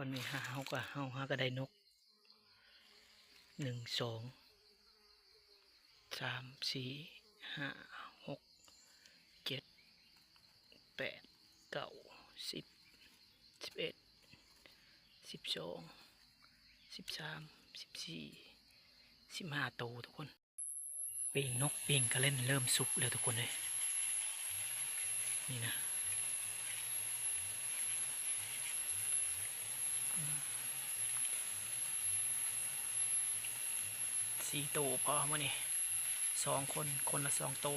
ตอนนี้หาเฮาก็เฮาหาก็ได้นกหนึ่งสองสามสี่ห้าหกเจ็ดแปดเก้าสิบสิบเอ็ดสิบสองสิบสามสิบสี่สิบห้าโตวทุกคนปีงนกปีงก็เล่นเริ่มสุกแล้วทุกคนเลยนี่นะ สี่โตวพอมานี่สองคนคนละสองโต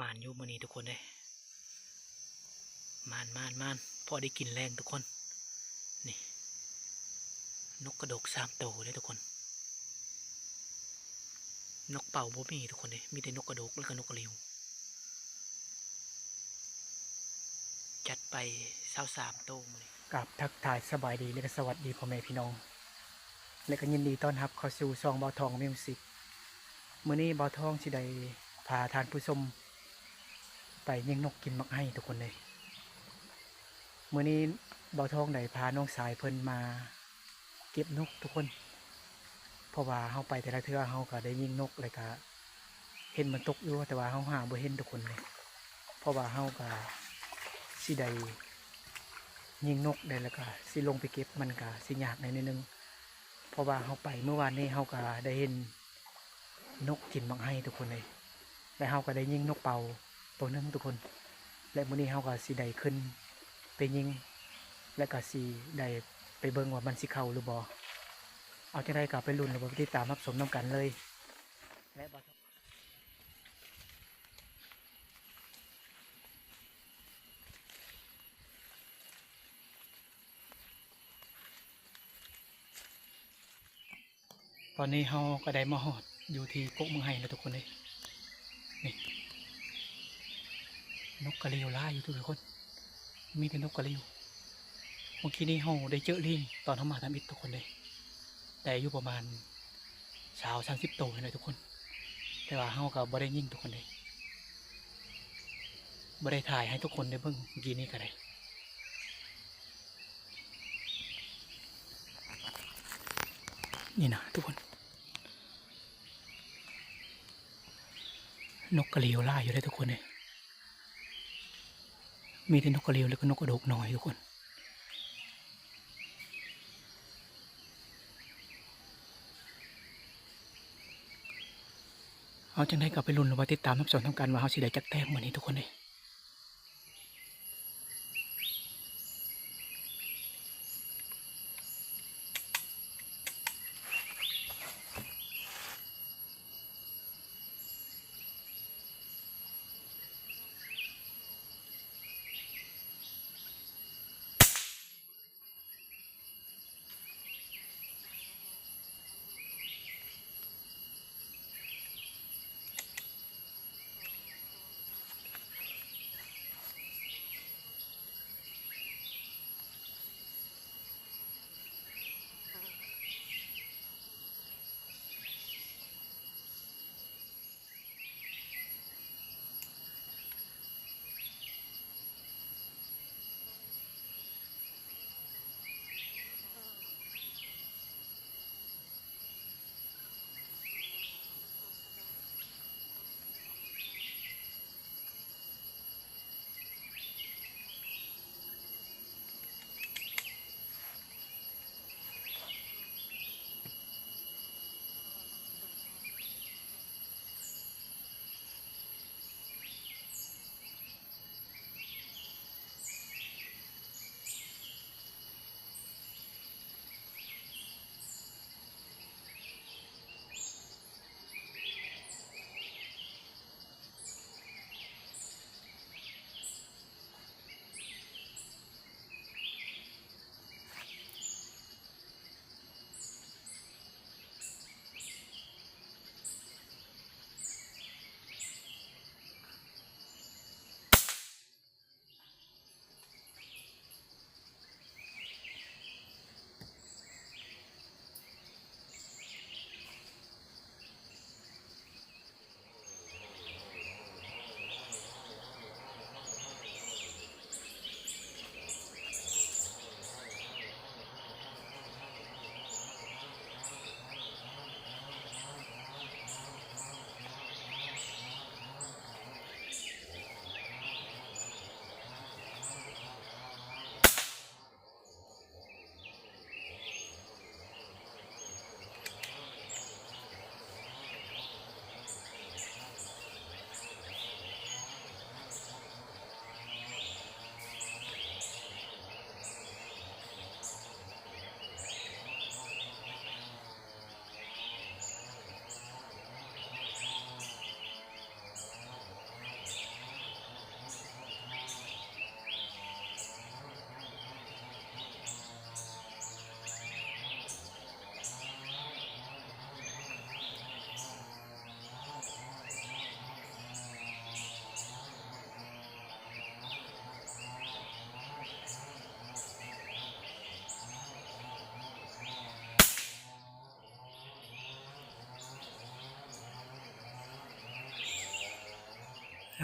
มานอยู่มานี่ทุกคนเลยมานมานมานพอได้กินแรงทุกคน นี่ นกกระดกสามโตวเลยทุกคน นกเป่าบ่มีทุกคนเลยมีแต่นกกระดกแล้วก็นกกระเรียวจัดไปเศร้าสามโตวมาเลยกับทักทายสบายดีและก็สวัสดีพ่อแม่พี่น้อง และก็ยินดีต้อนรับเข้าสู่ซองบาทองมิวสิกมื้อนี้บาทองสิได้พาทานผู้ชม ไปยิงนกกินมักให้ทุกคนเลยเมื้อนี้เบาทองได้พาน้องสายเพิ่นมา เก็บนกทุกคน เพราะว่าเฮาไปแต่ละเทือเฮาก็ได้ยิงนกเลยก็เห็นมันตกอยู่แต่ว่าเฮาหาบ่เห็นทุกคนเลยเพราะว่าเฮาก็สิได้ยิงนกได้แล้วก็สิลงไปเก็บมันก็สิยากในนิดนึงเพราะว่าเฮาไปเมื่อวานนี้เฮาก็ได้เห็นนกกินมังให้ทุกคนเลยและเฮาก็ได้ยิงนกเป่า ตัวนึงทุกคน และมื้อนี้เฮาก็สิได้ขึ้น ไปยิง และก็สิได้ไปเบิ่งว่ามันสิเข้าหรือบ่เอาจังไดก็ไปลุ้นแล้วบ่ติดตามรับชมนํกันเลย และบ่ตอตอนนี้เฮาก็ได้มาฮอดอยู่ที่กกเมืองไห้แล้วทุกคนเลยนี่ นกกระเรียวล่าอยู่ทุกคน มีแต่นกกระเรียวเมื่อกี้นี้เฮาได้เจอลิงตอนเฮามาทำอิฐทุกคนเลยแต่อายุประมาณสาวสามสิบโตวเลยทุกคน แต่ว่าเฮาก็บ่ได้ยิ่งทุกคนเลยบ่ได้ถ่ายให้ทุกคนได้เบิ่งเมื่อกี้นี้ก็ได้นี่นะทุกคน นกกระเรียวล่าอยู่ได้ทุกคนเลย มีแต่นกกระเรียวแล้วก็นกกระโดกน้อยทุกคน เอาจังได้กลับไปลุ้นหรือว่าติดตามรับชมทำการว่าเขาสิได้จักแต้มวันนี้ทุกคนเลย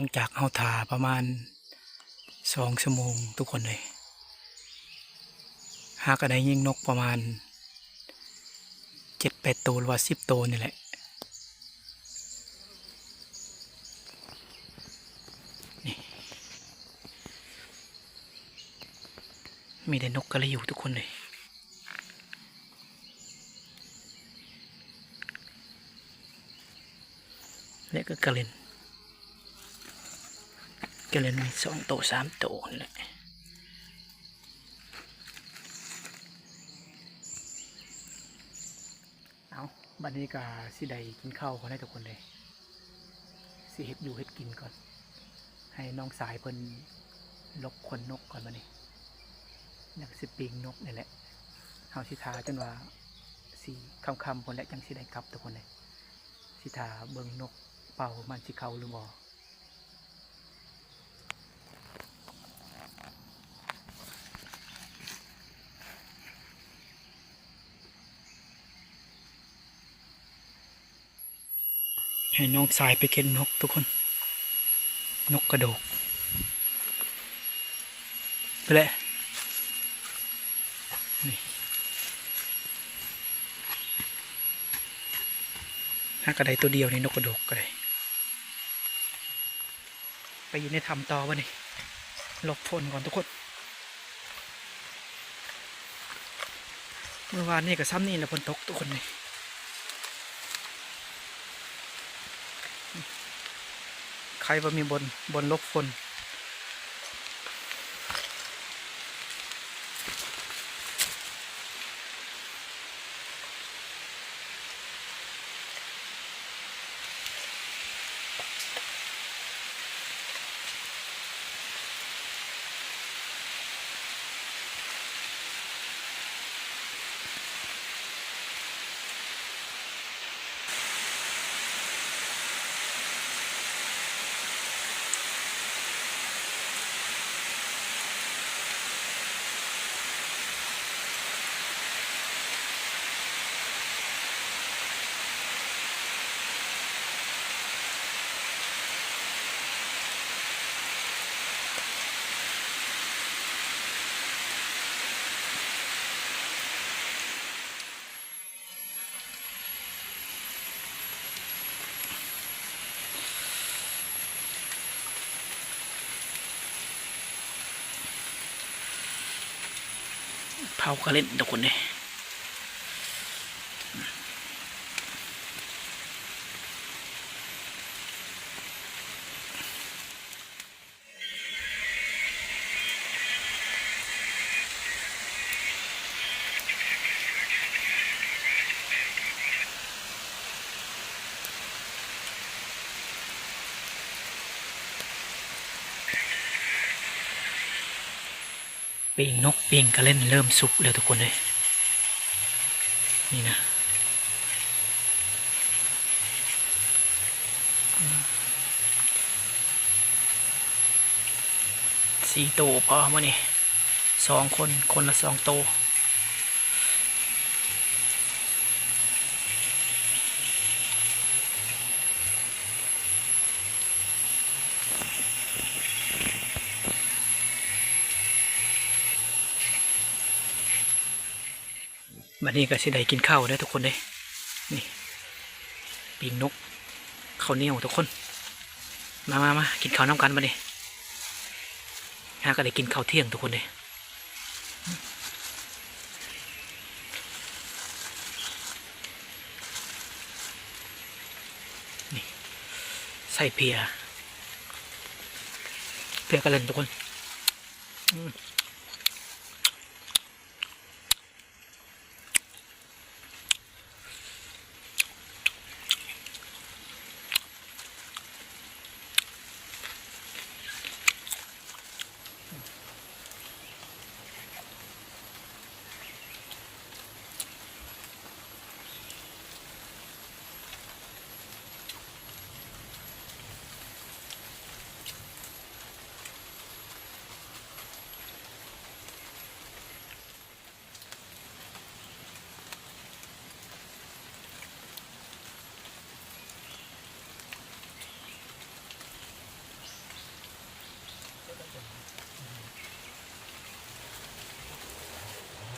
ลังจากเฮาทาประมาณสองชั่วโมงทุกคนเลย หากระไดยิงนกประมาณเจ็ดแปดตัวหรือว่าสิบตัวนี่แหละนี่มีแต่นกกระอยู่ทุกคนเลยและก็กระเลนะเลนมีสองโตวสามโตวนี่แหละเอาบัดนี้ก็สิได้กินข้าวก่อนให้ทุกคนเลยสิเฮ็ดอยู่เฮ็ดกินก่อน ให้น้องสายเพิ่นลกขนนกก่อนบัดนี้อยากสิปีงนกนี่แหละเฮาสิทาจนว่าสิค่ำคนและจังสิได้กลับทุกคนเลยสิทาเบิงนกเป่ามันสิเขาหรือบ่ ให้น้องสายไปเก็นนกทุกคน นกกระโดกไปเลยนี่ถ้ากระไดตัวเดียวนี่นกกระโดกกระไดไปอยู่ในถ้ำต่อวะนี่หลบฝนก่อนทุกคน เมื่อวานนี่กับซ้ำนี่แหละฝนตกทุกคนนี่ ใครว่ามีบนบนลบฝน เผากระเล่นทุกคนเลย ปีงนกปีงกระเล่นเริ่มสุกแล้วทุกคนเลยนี่นะสี่ตัวพอมานี่สองคนคนละสองตัวันนี้ก็สิได้กินข้าวได้ทุกคนเลยนี่ปีงนกข้าวเหนียวทุกคน มามามากินข้าวน้ำกันมาดิฮะก็ได้กินข้าวเที่ยงทุกคนเลยนี่ใส่เพียเพียกระเล่นทุกคน อืม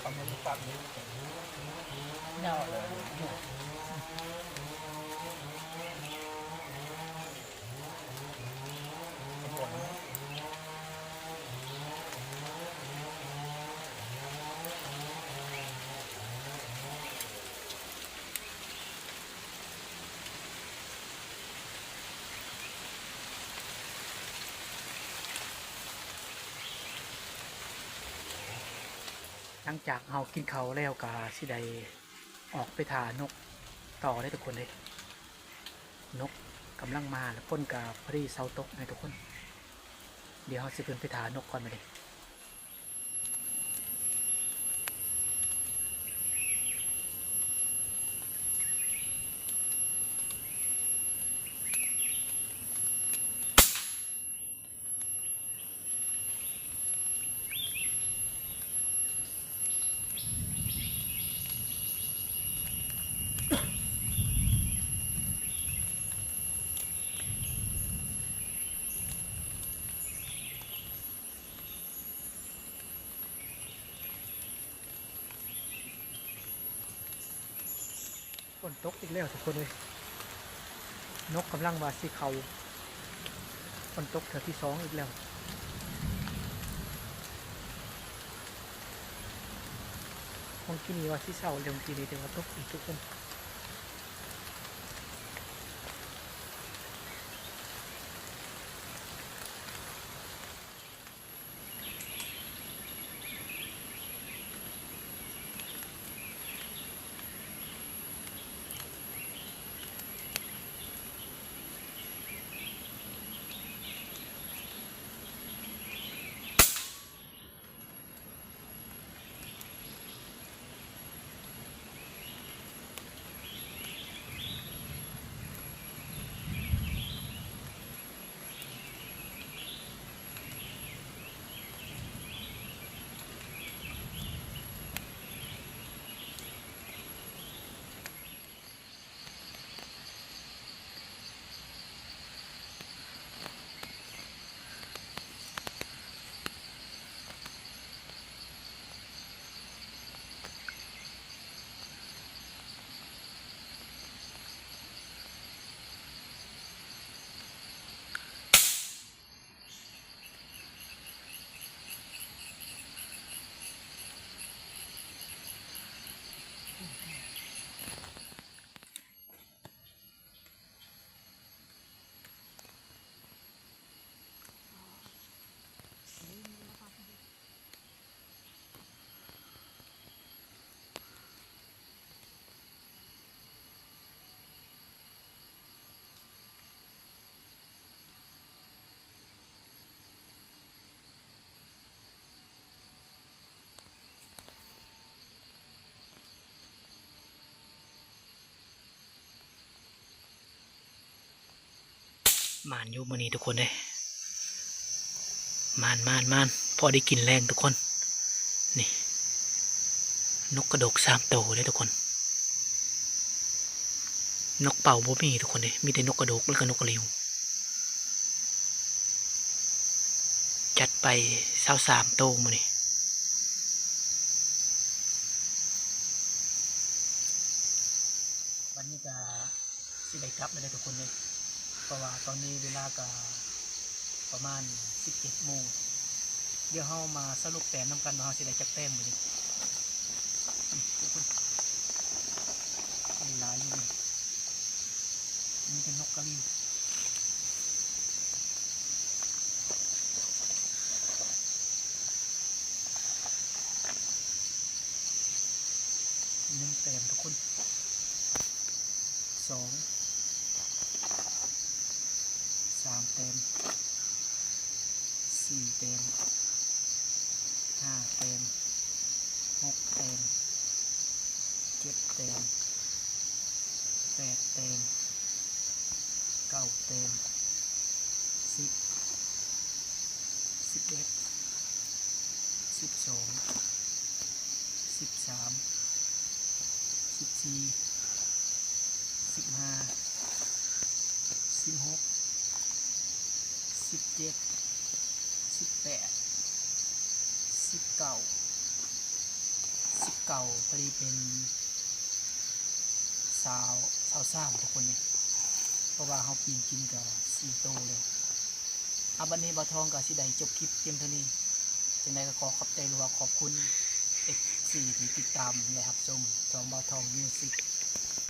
เขาไม่รู้ปั๊บนี้เน่าเลยเป็นผล ห ลังจากเฮากินเขาแล้วก็สิไดออกไปทานกต่อได้ทุกคนเลยนกกำลังมาแล้วพ่นกับพรีเสาตกในทุกคน เดี๋ยวเฮาสิเพิ่นไปทานกก่อนมาเลย นตกอีกแล้วทุกคนเลยนกกำลังมาสิเขาฝนตกเถอที่สองอีกแล้วคงที่นี่ว่าที่เศร้าเร็วทีนี้แต่ว่าตกอีกทุกคน มานอยู่มือนี้ทุกคนเลยมานมานมานพอได้กินแรงทุกคน นี่ นกกระดกสามโตเลยทุกคน นกเป่าบ่มีทุกคนเลยมีแต่นกกระดกแล้วก็นกกระรียวจัดไปเศร้าสามโตมือนี้วันนี้ก็สิได้กลับแล้วเด้อทุกคนเลย เพราะว่าตอนนี้เวลาก็ประมาณ 17โมงเดี๋ยวเฮามาสรุปแต้มน้ำกันว่าเฮาสิได้จักแต้มมื้อนี้นี่ทุกคนมีหลายอยู่นี่นี่เป็นนกกระริวหนึ่งแต้มทุกคนสองามเต็มสี่เต็มห้าเต็มหกเต็มเจ็ดเต็มแปดเต็มเก้าเต็มสิบสิบเอ็ดสิบสองสิบสามสิบสี่สิบห้าสิบหก เจ็ดสิบแปดสิบเก้าสเก่าพอดีเป็นสาวสาวสามทุกคนเนี่ยเพราะว่าเขาปีนกินกับสี่โตเลยอาบันนี้บาทองกับสิใดจบคลิปเพียงเท่านี้จังใดก็ขอขอบใจหรือว่าขอบคุณเอ็กซีที่ติดตามและรับชมสองบาทองมิวสิก